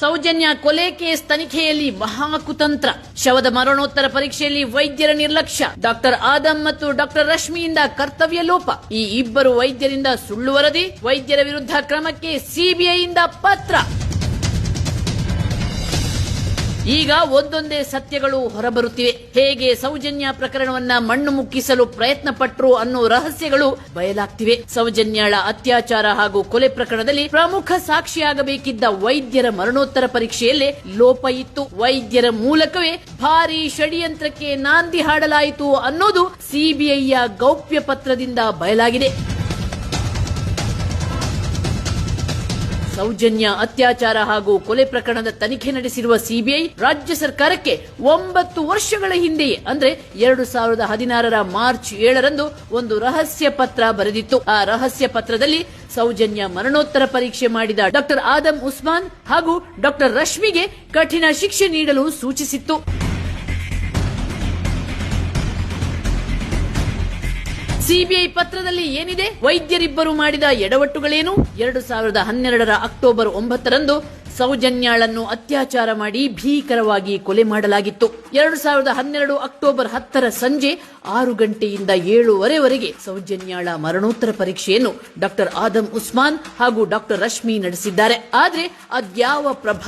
ಸೌಜನ್ಯ ಕೊಲೆ ಕೇಸ್ ತನಿಖೆಯಲ್ಲಿ ಮಹಾಕುತಂತ್ರ. ಶವದ ಮರಣೋತ್ತರ ಪರೀಕ್ಷೆಯಲ್ಲಿ ವೈದ್ಯರ ನಿರ್ಲಕ್ಷ್ಯ. ಡಾಕ್ಟರ್ ಆದಮ್ ಮತ್ತು ಡಾಕ್ಟರ್ ರಶ್ಮಿಯಿಂದ ಕರ್ತವ್ಯ ಲೋಪ. ಈ ಇಬ್ಬರು ವೈದ್ಯರಿಂದ ಸುಳ್ಳು ವರದಿ, ವೈದ್ಯರ ವಿರುದ್ಧ ಕ್ರಮಕ್ಕೆ ಸಿಬಿಐಯಿಂದ ಪತ್ರ. ಈಗ ಒಂದೊಂದೇ ಸತ್ಯಗಳು ಹೊರಬರುತ್ತಿವೆ. ಹೇಗೆ ಸೌಜನ್ಯ ಪ್ರಕರಣವನ್ನ ಮಣ್ಣು ಮುಕ್ಕಿಸಲು ಪ್ರಯತ್ನ ಪಟ್ಟರು ಅನ್ನೋ ರಹಸ್ಯಗಳು ಬಯಲಾಗ್ತಿವೆ. ಸೌಜನ್ಯಾಳ ಅತ್ಯಾಚಾರ ಹಾಗೂ ಕೊಲೆ ಪ್ರಕರಣದಲ್ಲಿ ಪ್ರಮುಖ ಸಾಕ್ಷಿಯಾಗಬೇಕಿದ್ದ ವೈದ್ಯರ ಮರಣೋತ್ತರ ಪರೀಕ್ಷೆಯಲ್ಲೇ ಲೋಪ ಇತ್ತು. ವೈದ್ಯರ ಮೂಲಕವೇ ಭಾರಿ ಷಡ್ಯಂತ್ರಕ್ಕೆ ನಾಂದಿ ಹಾಡಲಾಯಿತು ಅನ್ನೋದು ಸಿಬಿಐಯ ಗೌಪ್ಯ ಪತ್ರದಿಂದ ಬಯಲಾಗಿದೆ. ಸೌಜನ್ಯ ಅತ್ಯಾಚಾರ ಹಾಗೂ ಕೊಲೆ ಪ್ರಕರಣದ ತನಿಖೆ ನಡೆಸಿರುವ ಸಿಬಿಐ ರಾಜ್ಯ ಸರ್ಕಾರಕ್ಕೆ ಒಂಬತ್ತು ವರ್ಷಗಳ ಹಿಂದೆಯೇ, ಅಂದ್ರೆ ಎರಡು ಸಾವಿರದ ಹದಿನಾರರ ಮಾರ್ಚ್ ಏಳರಂದು ಒಂದು ರಹಸ್ಯ ಪತ್ರ ಬರೆದಿತ್ತು. ಆ ರಹಸ್ಯ ಪತ್ರದಲ್ಲಿ ಸೌಜನ್ಯ ಮರಣೋತ್ತರ ಪರೀಕ್ಷೆ ಮಾಡಿದ ಡಾಕ್ಟರ್ ಆದಮ್ ಉಸ್ಮಾನ್ ಹಾಗೂ ಡಾಕ್ಟರ್ ರಶ್ಮಿಗೆ ಕಠಿಣ ಶಿಕ್ಷೆ ನೀಡಲು ಸೂಚಿಸಿತ್ತು. ಸಿಬಿಐ ಪತ್ರದಲ್ಲಿ ಏನಿದೆ? ವೈದ್ಯರಿಬ್ಬರು ಮಾಡಿದ ಎಡವಟ್ಟುಗಳೇನು? ಎರಡು ಸಾವಿರದ ಹನ್ನೆರಡರ ಅಕ್ಟೋಬರ್ ಒಂಬತ್ತರಂದು ಸೌಜನ್ಯಾಳನ್ನು ಅತ್ಯಾಚಾರ ಮಾಡಿ ಭೀಕರವಾಗಿ ಕೊಲೆ ಮಾಡಲಾಗಿತ್ತು. ಎರಡು ಸಾವಿರದ ಹನ್ನೆರಡು ಅಕ್ಟೋಬರ್ ಹತ್ತರ ಸಂಜೆ ಆರು ಗಂಟೆಯಿಂದ ಏಳುವರೆವರೆಗೆ ಸೌಜನ್ಯಾಳ ಮರಣೋತ್ತರ ಪರೀಕ್ಷೆಯನ್ನು ಡಾಕ್ಟರ್ ಆದಮ್ ಉಸ್ಮಾನ್ ಹಾಗೂ ಡಾಕ್ಟರ್ ರಶ್ಮಿ ನಡೆಸಿದ್ದಾರೆ. ಆದರೆ ಅದ್ಯಾವ ಪ್ರಭಾವ